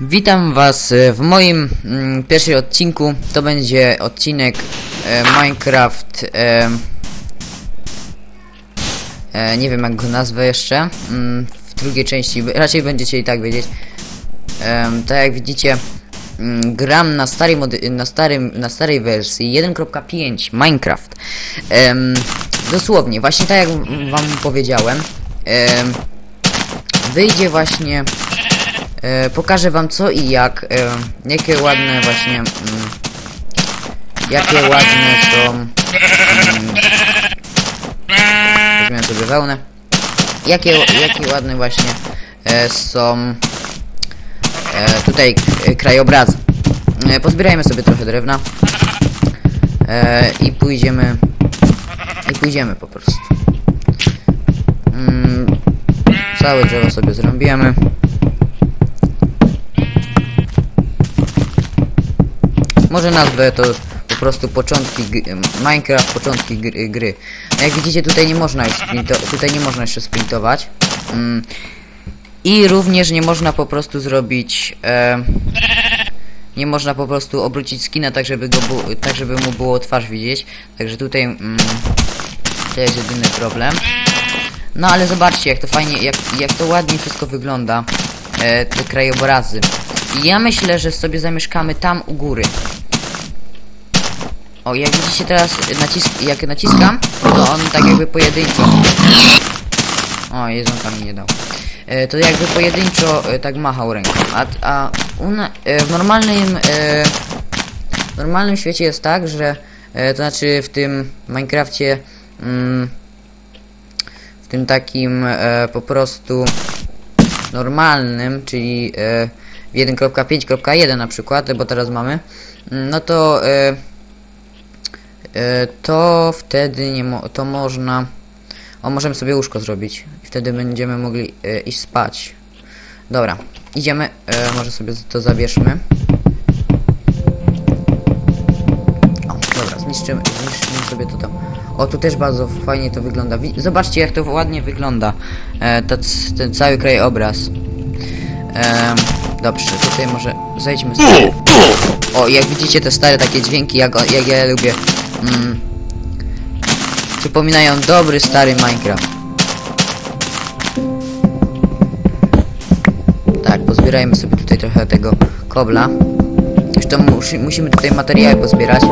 Witam was e, w moim mm, pierwszym odcinku. To będzie odcinek e, Minecraft. E, e, nie wiem jak go nazwę jeszcze. Mm, w drugiej części, raczej będziecie i tak wiedzieć. Em, tak jak widzicie, mm, gram na starej na starym, na starej wersji 1.5 Minecraft. Em, dosłownie, właśnie tak jak wam powiedziałem. Em, wyjdzie właśnie e, pokażę wam co i jak. E, jakie ładne właśnie mm, jakie ładne są mm, weźmiemy sobie wełnę. Jakie, jakie ładne właśnie e, są tutaj krajobrazy. Pozbierajmy sobie trochę drewna i pójdziemy i pójdziemy po prostu. Mm, całe drzewo sobie zrobimy Może nazwę to po prostu początki Minecraft, początki gry, gry. Jak widzicie tutaj nie można już tutaj nie można jeszcze sprintować. Mm. I również nie można po prostu zrobić e, nie można po prostu obrócić skina tak żeby go tak żeby mu było twarz widzieć. Także tutaj mm, to jest jedyny problem. No ale zobaczcie jak to fajnie, jak, jak to ładnie wszystko wygląda. E, te krajobrazy. I ja myślę, że sobie zamieszkamy tam u góry. O, jak widzicie teraz nacisk jak naciskam, to on tak jakby pojedynczo. O, jedzonka mi nie dał. E, to jakby pojedynczo e, tak machał ręką. A, a u na, e, w normalnym e, w normalnym świecie jest tak, że e, to znaczy w tym Minecrafcie mm, w tym takim e, po prostu normalnym, czyli e, w 1.5.1 na przykład, bo teraz mamy, mm, no to e, to wtedy nie mo to można o możemy sobie łóżko zrobić. I wtedy będziemy mogli e, iść spać. Dobra idziemy e, może sobie to zabierzmy. O dobra zniszczymy, zniszczymy sobie to tam. O tu też bardzo fajnie to wygląda. Zobaczcie jak to ładnie wygląda e, ten cały krajobraz. Em, dobrze, tutaj może zejdźmy sobie. O, jak widzicie te stare takie dźwięki, jak, jak ja lubię. Mm, przypominają dobry stary Minecraft. Tak, pozbierajmy sobie tutaj trochę tego kobla. Zresztą musi, musimy tutaj materiały pozbierać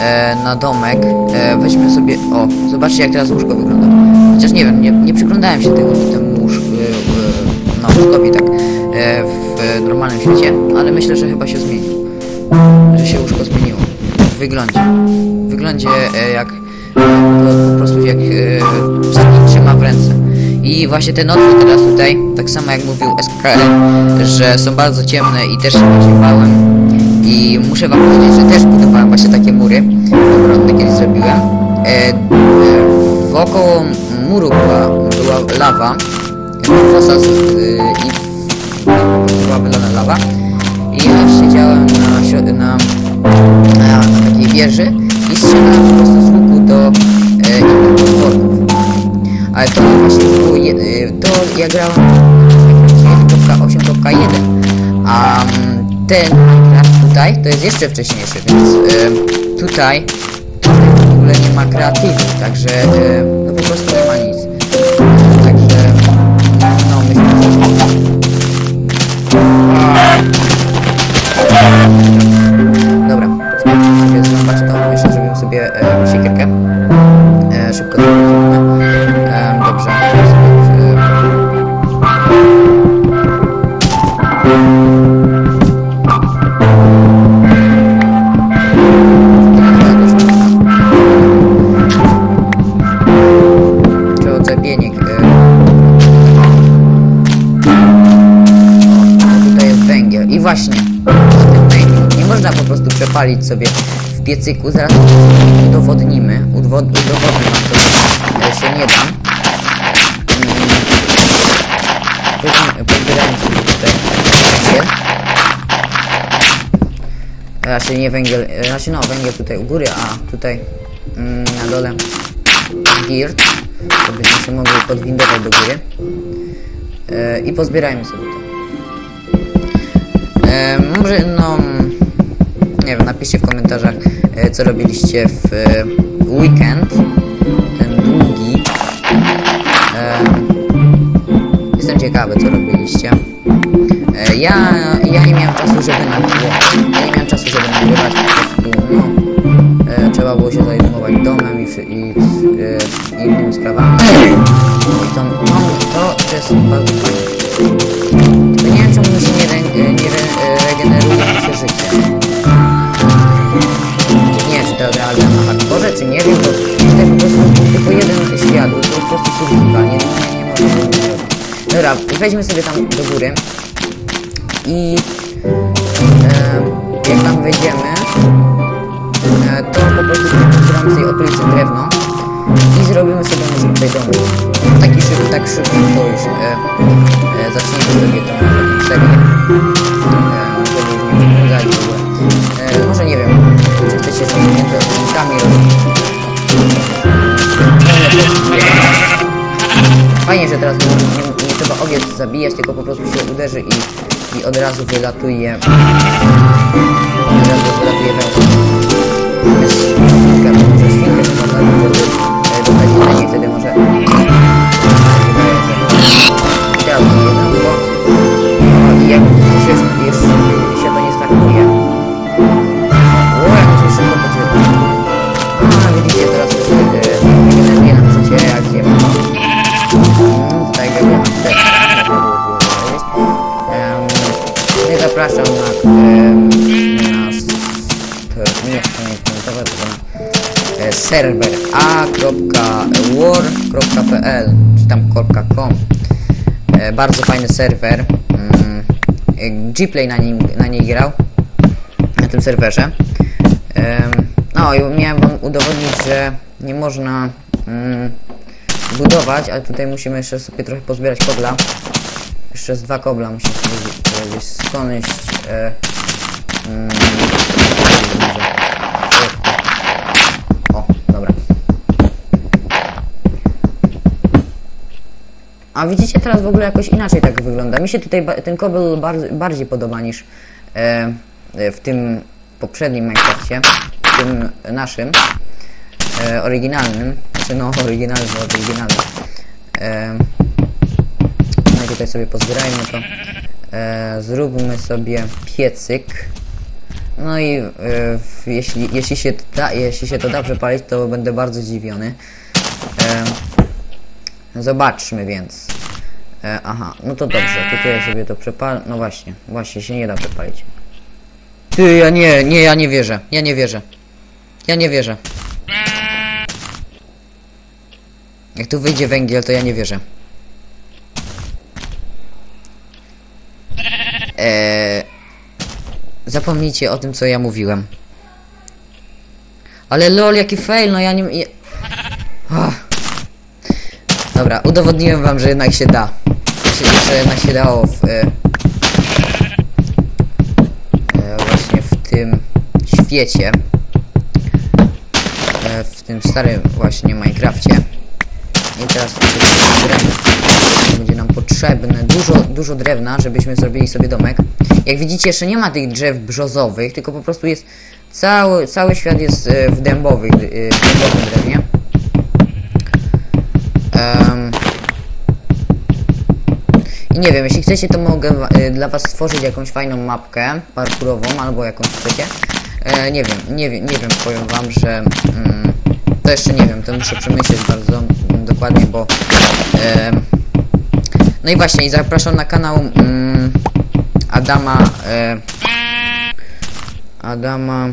e, na domek. E, weźmy sobie. O, zobaczcie jak teraz łóżko wygląda. Chociaż nie wiem, nie, nie przyglądałem się tego temu łóżku, e, e, no, łóżkowi tak e, w normalnym świecie, ale myślę, że chyba się zmienił. Że się łóżko zmieniło. Wyglądzie. W wyglądzie e, jak e, po, prostu jak e, psadnik trzyma w ręce. I właśnie te nocy teraz tutaj, tak samo jak mówił SKL, że są bardzo ciemne i też się bałem. I muszę wam powiedzieć, że też budowałem właśnie takie mury. Obronne kiedyś zrobiłem. E, e, wokoło muru była, była lawa. Fosa z, y, i była wylana lawa. I ja siedziałem na, wieży i strzelałem po prostu z łuku do e, innych potworów. Ale to właśnie było, je, y, to ja grałem w 1.8.1, a mm, ten Minecraft tutaj to jest jeszcze wcześniejszy, więc y, tutaj, tutaj w ogóle nie ma kreatywy, także y, no po prostu nie ma nic. Także no myślę, że jest węgiel. I właśnie, ten węgiel nie można po prostu przepalić sobie w piecyku, zaraz udowodnimy. Pozbieramy sobie tutaj węgiel. Znaczy nie węgiel, e, znaczy no węgiel tutaj u góry, a tutaj mm, na dole dirt, to byśmy się mogli podwindować do góry. E, I pozbierajmy sobie to. może, no... Nie wiem, napiszcie w komentarzach, e, co robiliście w e, weekend. Ciekawy, co robiliście. E, Ja, ja nie miałem czasu, żeby nagrywać. Ja nie miałem czasu, żeby nagrywać po prostu, no. E, trzeba było się zajmować domem i, wszy- i e, innymi sprawami. I to, no, to jest bardzo Weźmy sobie tam do góry i e, jak tam wejdziemy, e, to po prostu zbieramy sobie okolicy drewno i zrobimy sobie może tutaj domek. Taki szybko, tak szybko już e, e, zaczniemy sobie tą serię. E. E, może nie wiem, czy chcecie, między odcinkami. Fajnie, że teraz nie, nie trzeba owiec zabijać, tylko po prostu się uderzy i, i od razu wylatuje. Od razu wylatuje wełna. Bardzo fajny serwer. Mm, e, Gplay na nim na niej grał na tym serwerze. No i miałem wam udowodnić, że nie można mm, budować, ale tutaj musimy jeszcze sobie trochę pozbierać kobla. Jeszcze z dwa kobla musimy sobie gdzieś. E, mm, A widzicie teraz w ogóle jakoś inaczej tak wygląda. Mi się tutaj ten kobel bar- bardziej podoba niż e, e, w tym poprzednim Minecrafcie, w tym naszym e, oryginalnym. Znaczy no oryginalny, oryginalny. No i tutaj sobie pozbierajmy to. Zróbmy sobie piecyk. No i jeśli, jeśli, się da, jeśli się to da przepalić, to będę bardzo zdziwiony. Zobaczmy więc. E, aha, no to dobrze, tutaj sobie to przepal... No właśnie, właśnie się nie da przepalić. Ty, ja nie, nie, ja nie wierzę. Ja nie wierzę. Ja nie wierzę. Jak tu wyjdzie węgiel, to ja nie wierzę. Eee, zapomnijcie o tym, co ja mówiłem. Ale lol, jaki fail, no ja nie... Dobra, udowodniłem wam, że jednak się da. Że, że jednak się dało w... E, e, właśnie w tym świecie. E, w tym starym właśnie Minecrafcie. I teraz. Będzie nam potrzebne dużo, dużo drewna, żebyśmy zrobili sobie domek. Jak widzicie, jeszcze nie ma tych drzew brzozowych, tylko po prostu jest cały, cały świat jest e, w dębowych, e, w dębowym drewnie. Em, I nie wiem, jeśli chcecie, to mogę e, dla was stworzyć jakąś fajną mapkę parkurową, albo jakąś chcecie. E, nie wiem, nie nie wiem, powiem wam, że mm, to jeszcze nie wiem, to muszę przemyśleć bardzo dokładnie, bo em, no i właśnie, zapraszam na kanał mm, Adama e, Adama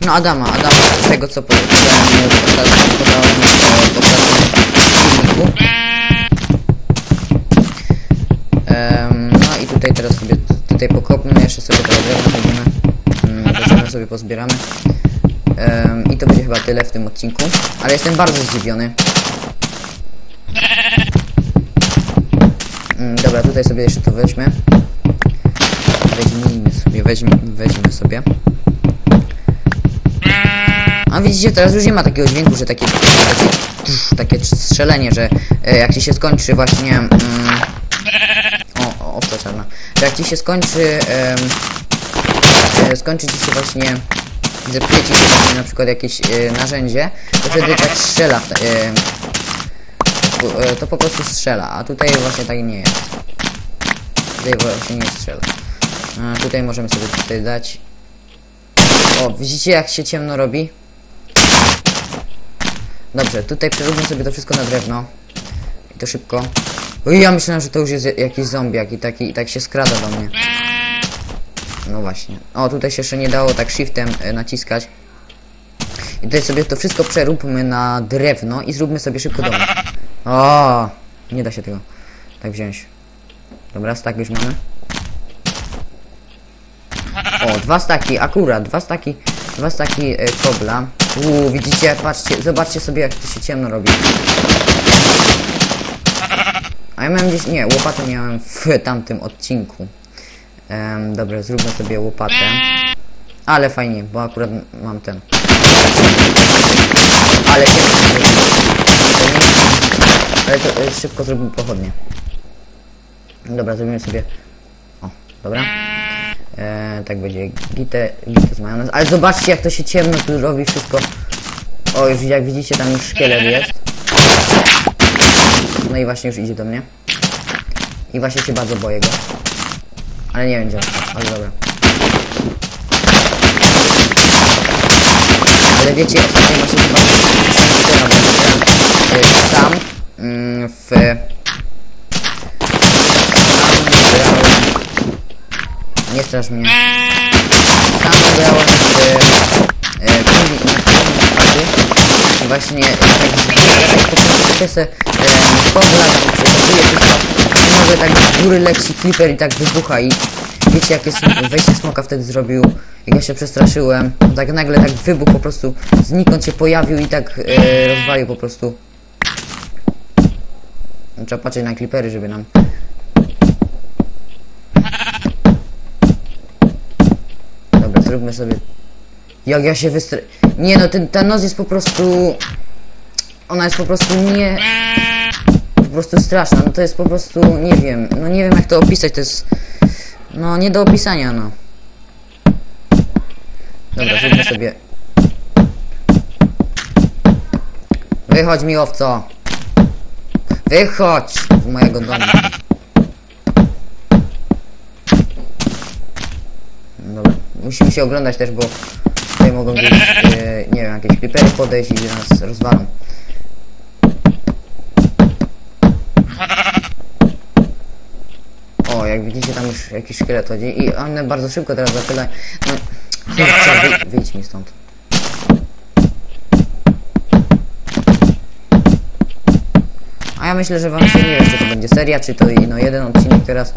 no Adama, Adama z tego co powiedziałem w ostatnim, podałem Em, no i tutaj teraz sobie tutaj pokopmy, jeszcze sobie teraz mm, weźmiemy sobie pozbieramy Em, i to będzie chyba tyle w tym odcinku ale jestem bardzo zdziwiony Mm, Dobra, tutaj sobie jeszcze to weźmy. Weźmijmy sobie, weźmy, weźmy sobie. A widzicie, teraz już nie ma takiego dźwięku, że takie, takie, takie strzelenie, że e, jak ci się skończy właśnie... Mm, o, o, owca czarna. Że jak ci się skończy e, skończy ci się właśnie, zepsuje ci się na przykład jakieś e, narzędzie, to wtedy tak strzela, e, e, to po prostu strzela, a tutaj właśnie tak nie jest. Tutaj właśnie nie strzela. A tutaj możemy sobie tutaj dać. O, widzicie jak się ciemno robi? Dobrze, tutaj przeróbmy sobie to wszystko na drewno. I to szybko. Oj, ja myślałem, że to już jest jakiś zombiak i taki i tak się skrada do mnie. No właśnie. O, tutaj się jeszcze nie dało tak shiftem e, naciskać. I tutaj sobie to wszystko przeróbmy na drewno i zróbmy sobie szybko domek. O, nie da się tego tak wziąć. Dobra, stak już mamy. O, dwa staki, akurat, dwa staki, dwa staki e, kobla. Uuu, widzicie, patrzcie, zobaczcie sobie jak to się ciemno robi. A ja miałem gdzieś, nie, łopatę miałem w tamtym odcinku. Em, dobra, zróbmy sobie łopatę. Ale fajnie, bo akurat mam ten. Ale się Ale to e, szybko zrobimy pochodnie. Dobra, zrobimy sobie... O, dobra. E, tak będzie gite, gite z majonez. Ale zobaczcie jak to się ciemno tu robi wszystko. O, już jak widzicie tam już szkielet jest. No i właśnie już idzie do mnie. I właśnie się bardzo boję go. Ale nie gdzie, ale dobra. Ale wiecie, ostatnio właśnie chyba tam mm, w... Tam grałem... Nie strasz mnie. Tam grałem w... e, i właśnie e, tak zbieram po prostu te se e, kobla tam przekopuje wszystko i nagle tak z góry leci creeper i tak wybucha i wiecie jakie wejście smoka wtedy zrobił jak ja się przestraszyłem tak nagle tak wybuch po prostu znikąd się pojawił i tak e, rozwalił po prostu No, Trzeba patrzeć na creepery, żeby nam Dobra, zróbmy sobie jak ja się wystra... Nie no, ten, ta noc jest po prostu... Ona jest po prostu nie... Po prostu straszna, no to jest po prostu, nie wiem, no nie wiem jak to opisać, to jest... No, nie do opisania, no. Dobra, zróbmy sobie... Wychodź mi owco! Wychodź z mojego domu. Musimy się oglądać też, bo tutaj mogą gdzieś, e, nie wiem, jakieś creepery podejść i nas rozwalą. O, jak widzicie, tam już jakiś szkielet chodzi i one bardzo szybko teraz zapylają. No, kurczę, wyjdź, wyjdź mi stąd. A ja myślę, że wam się nie wiem, czy to będzie seria, czy to no jeden odcinek teraz.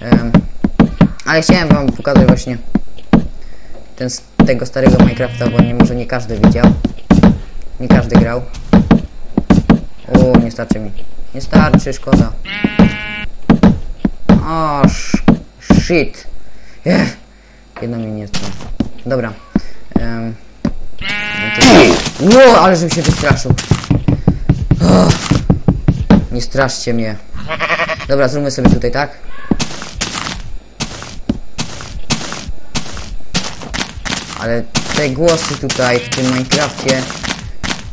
Em, ale chciałem wam pokazać właśnie ten tego starego Minecrafta, bo nie, może nie każdy widział. Nie każdy grał. O, nie starczy mi. Nie starczy, szkoda. O, sh shit. Ech. Jedno mi nie stanie. Dobra. Um, Ło, ale żebym się wystraszył. O, nie straszcie mnie. Dobra, zróbmy sobie tutaj tak. Ale te głosy tutaj w tym Minecrafcie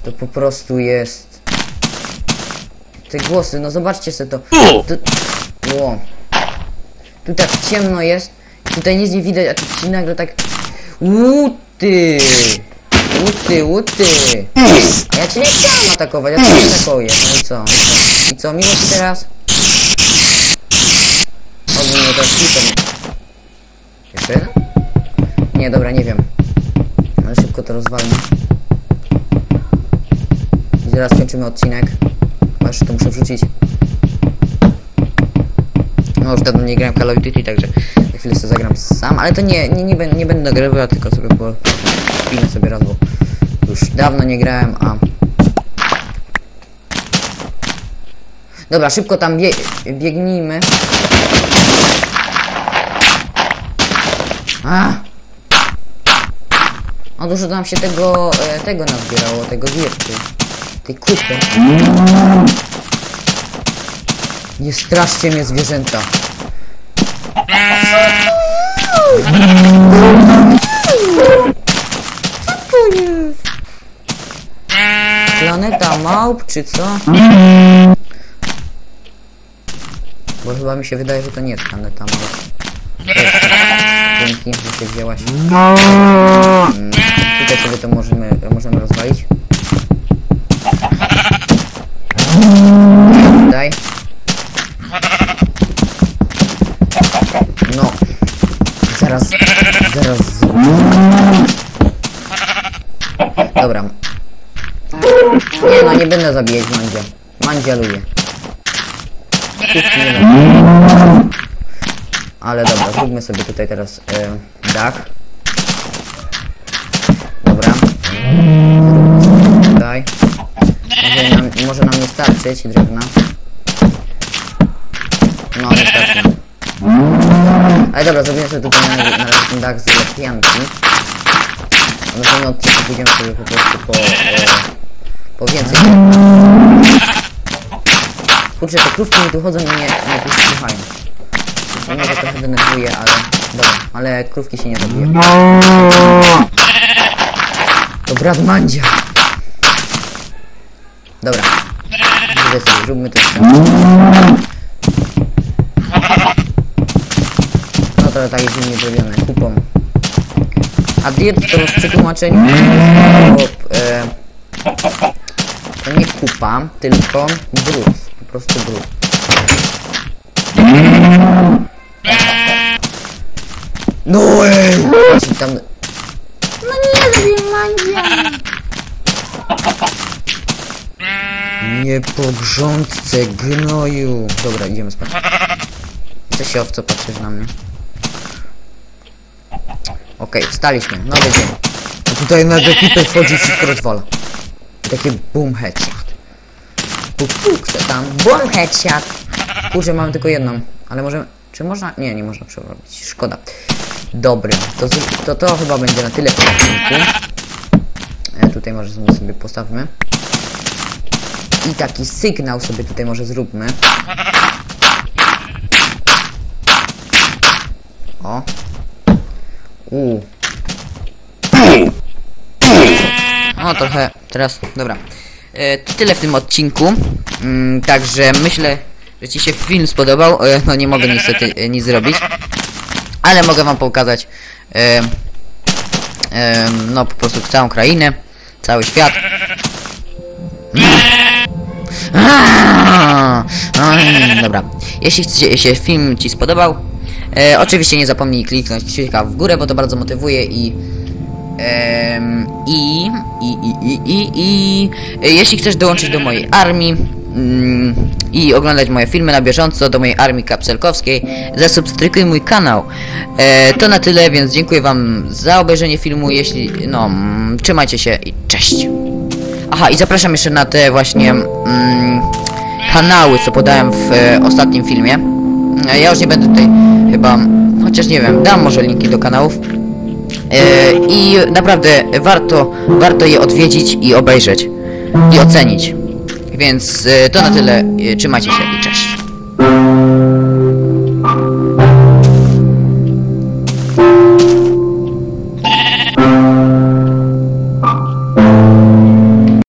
to po prostu jest. Te głosy, no zobaczcie sobie to. to... Ło. Tu tak ciemno jest. Tutaj nic nie widać, a tu ci nagle tak. Łuty! Łuty, łuty! A ja cię nie chciałem atakować, ja cię nie atakuję. No i co? I co, miło ci teraz? Super. Jeszcze jeden? Nie, dobra, nie wiem. To rozwalmy. I zaraz kończymy odcinek. Chyba jeszcze to muszę wrzucić. No już dawno nie grałem Call of Duty, także za chwilę sobie zagram sam, ale to nie, nie, nie, nie będę nagrywał, tylko sobie bo sobie raz, bo już dawno nie grałem, a... Dobra, szybko tam bie biegnijmy. A! O, dużo nam się tego, e, tego nadbierało, tego wierty. Tej kupy. Nie straszcie mnie zwierzęta. Co to jest? Planeta małp, czy co? Bo chyba mi się wydaje, że to nie jest planeta małp. Dzięki, że się wzięłaś. Mm, Tutaj sobie to możemy, możemy rozwalić. Daj. No. Zaraz, zaraz. Dobra. Nie no, nie będę zabijać Mandzia. Mandzia będę. Ale dobra, zróbmy sobie tutaj teraz starczyć drewna. No, nie starczy nam. Ale dobra, zrobimy sobie tutaj na, na razie ten dach z lepianki. A na pewno odcinku pójdziemy sobie po prostu po, e, po więcej. Kurczę, te krówki mi tu chodzą i nie, nie tu słuchają. Mnie to trochę denerwuje, ale dobra, ale krówki się nie zabije. To brat Mandzia. Dobra. Idę sobie, zróbmy to jeszcze. No to tak jest dziwnie zrobione, kupą. A diet to w przetłumaczeniu to, e, to nie kupa, tylko brud. Po prostu brud. No ej! Tam... No nie zrobię Mandzia. Nie po grządce gnoju. Dobra, idziemy spać. Co się owco patrzysz na mnie? Okej, wstaliśmy. Nowy dzień. A tutaj na ekipę wchodzi wszystko rozwala. Takie boom headshot. Puk, puk se tam. Boom headshot. Kurczę, mamy tylko jedną. Ale może... Czy można? Nie, nie można przerobić. Szkoda. Dobry. To, to, to chyba będzie na tyle w tym odcinku. E, tutaj może sobie postawmy. I taki sygnał sobie tutaj może zróbmy. O. U. O, trochę teraz, dobra. E, to tyle w tym odcinku. Mm, także myślę, że Ci się film spodobał. E, no nie mogę niestety e, nic zrobić. Ale mogę Wam pokazać e, e, no po prostu całą krainę, cały świat. Aaaa! Aj, Dobra, jeśli, chcecie, jeśli film Ci spodobał, e, oczywiście nie zapomnij kliknąć kciuka w górę, bo to bardzo motywuje i, i, i, i, i, i e, jeśli chcesz dołączyć do mojej armii mm, i oglądać moje filmy na bieżąco do mojej armii kapselkowskiej, zasubskrybuj mój kanał. E, to na tyle, więc dziękuję Wam za obejrzenie filmu. Jeśli, no, mm, trzymajcie się i cześć. Aha, i zapraszam jeszcze na te właśnie mm, kanały, co podałem w e, ostatnim filmie. E, ja już nie będę tutaj chyba, chociaż nie wiem, dam może linki do kanałów. E, I naprawdę warto, warto je odwiedzić i obejrzeć. I ocenić. Więc e, to na tyle. E, Trzymajcie się i.